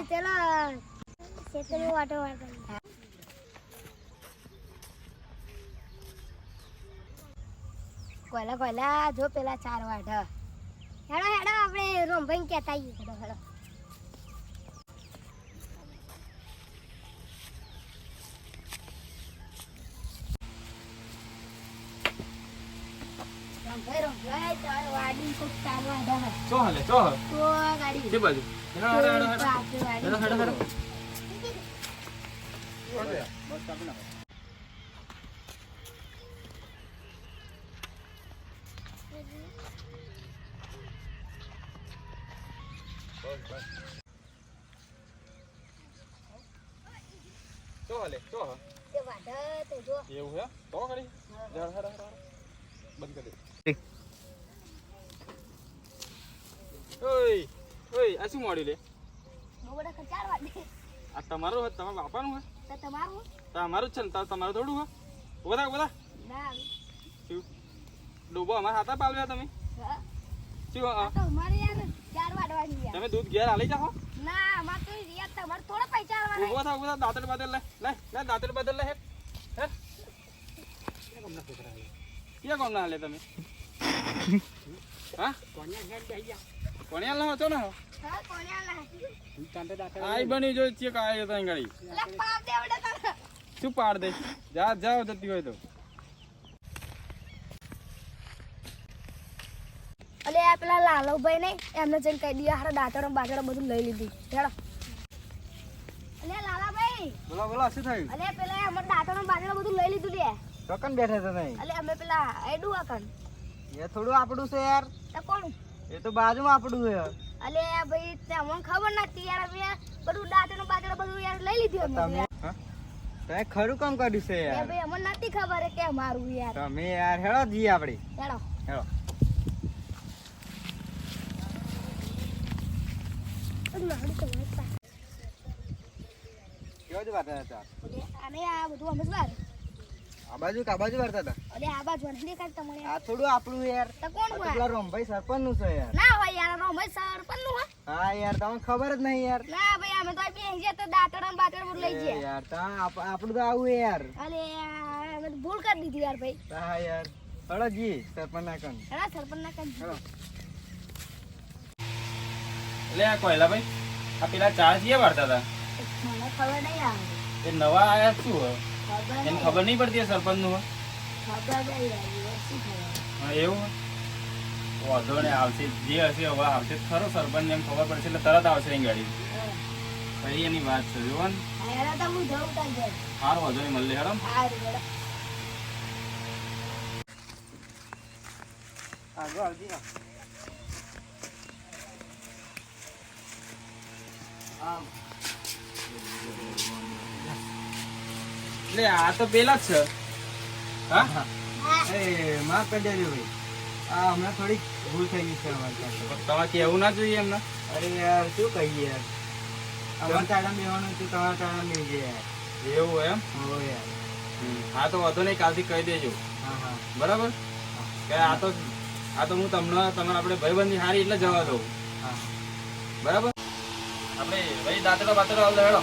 હવે ચલો ખેતરમાં વાટો વાટો કોયલા કોયલા જો પેલા ચાર વાઢ. હેડો હેડો, આપણે રોમભાઈ કહેતા આવીએ હેડો હેડો. રોમ ભાઈ રોમ ભાઈ હ. ચો હાલે ચો હાલે ગાડી કે બાજુ હેડો હેડો. હેડો હેડો હેડો. હાલે ચો હા એવું હે? તો કરી બંધ કરી દે. ઓય ઓય આ શું મોડ્યું લે? બહુ બધા ચાર વાટ આ તમારું હે તમારા બાપાનું હે તો તમારું તમારું જ છે ને તાર તમારું થોડું હે બધા બધા ના. શું? ડૂબો અમારા હાથા પાલવ્યા તમે? હા. શું આ હા? તો અમારે યાર ચાર વાડવાની યાર તમે દૂધ ઘેર આલી જાઓ. ના અમારે તો યાર તમાર થોડા પૈસા આલવાના ઊભો થા ઊભો થા દાંતર બદલ લે. લે લે દાંતર બદલ લે હેટ હેટ ક્યાં કોમ ના હાલે તમે? હા? કોણિયાલ ના? છો ને હા કોને આઈ બની જો ચેક આયો તો ગાડી. લે પાપ દે વડે તને શું પાડ દે? જા જાઓ જતી હોય તો. અલે આ પેલા લાલવભાઈ ને એમને જઈને કહી દીધું હારા દાતરો બાજરો બધું લઈ લીધું. હેડો. અલે લાલાભાઈ બોલો બોલો શું થયું? અલે પેલા અમાર દાતરો બાજરો બધું લઈ લીધું લે. કકન બેઠા છો નહીં અલે અમે પેલા એડું આકન એ થોડું આપણું છે યાર. તો કોણ? એ તો બાજુમાં આપણું છે અલે ભાઈ તમને ખબર નથી યાર અમે બધું દાંતરો બાજરો બધું યાર લઈ લીધું તમે તમે ખરું કામ કર્યું છે યાર. ભાઈ અમને નથી ખબર કે મારું યાર. તમે યાર હેળો જી આપણે હેડો હેળો. કેવો જ વાત હતા અને આ બધું અમે જ વાર આ બાજુ કા બાજુ વારતા હતા? અરે આ બાજુ નથી દેખાડ મને આ થોડું આપણું યાર. તો કોણ હોય? પેલા રોમભાઈ સરપંચનું છે યાર. ના હોય યાર રોમભાઈ સરપંચનું હોય. હા યાર તમને ખબર જ નહીં યાર. ના ભાઈ અમે તો બે ગયા તો દાંતડા બાતડા બધું લઈ જઈએ યાર તો આપણું તો આવું યાર. અરે અમે તો ભૂલ કરી દીધી યાર ભાઈ. હા યાર. હળો જી સરપંચ ના કન. હા સરપંચ ના કન. હેળો. આ કોયલા ભાઈ આ પેલા ચાર જીએ વાળતા હતા. મને ખબર નહીં આવે. એ નવા આયા શું હોય એને ખબર નહીં પડતી સરપંચનું એવું વાંધો ને આવશે. જે હશે હવે આવશે. ખરો સરપંચ એમ ખબર પડશે એટલે તરત આવશે અહીં ગાડી. ફરી એની વાત છે જુઓ ને. સારું વાંધો નહીં મળે હેડમ હા આગળ આવજી. એટલે આ તો પેલા જ છે. હા? એ માફ કરી દેજો ભાઈ. આ હમણાં થોડીક ભૂલ થઈ ગઈ છે તમારે કહેવું ના જોઈએ એમને? અરે યાર શું કહીએ યાર? અમારે તાળા બેવાનું હતું તમારા તાળા લઈ જાય યાર. એવું એમ? હો યાર. હા તો વધુ નહીં કાલથી કહી દેજો. હા હા. બરાબર? કે આ તો આ તો હું તમને તમારે આપણે ભાઈબંધી હારી એટલે જવા દઉં. હા. બરાબર? આપણે ભાઈ દાંતડો બાતડો આવડે હેડો.